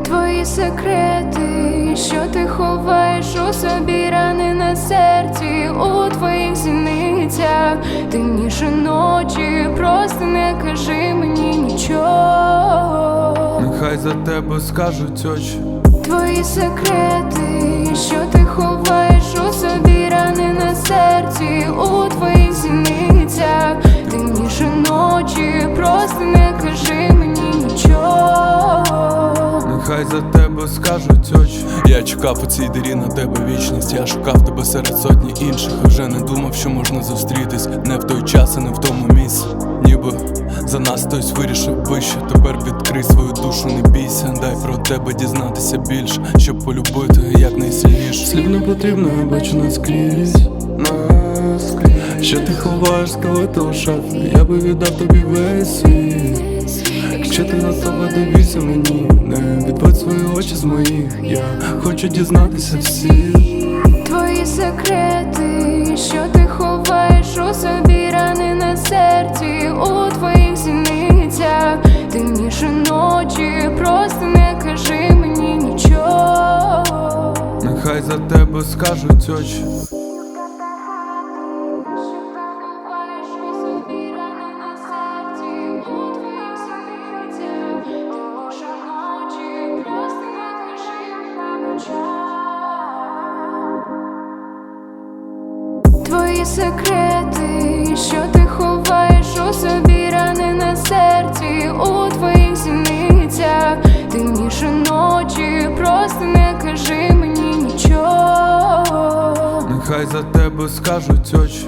Твої секрети, що ти ховаєш у собі рани на серці, у твоїх зіницях ти темніше ночі, просто не кажи мені нічого. Нехай за тебе скажуть очі. Твої секрети, що ти ховаєш Нехай за тебе скажуть очі. Я чекав у цій дирі на тебе вічність. Я шукав тебе серед сотні інших. Вже не думав, що можна зустрітись не в той час і не в тому місці. Ніби за нас хтось вирішив вище. Тепер відкрий свою душу, не бійся. Дай про тебе дізнатися більше, щоб полюбити якнайсильніше. Слів не потрібно, я бачу наскрізь. Наскрізь. Що ти ховаєш скелети у шафі? Я би віддав тобі весь світ. Якщо ти готова, дивися мені, не відводь свої очі з моїх. Я хочу дізнатися всіх. Твої секрети, що ти ховаєш у собі рани на серці, у твоїх зіницях темніше ночі, просто не кажи мені нічого. Нехай за тебе скажуть очі. Секрети, що ти ховаєш у собі рани на серці, у твоїх зіницях темніше ночі, просто не кажи мені нічого. Нехай за тебе скажуть очі.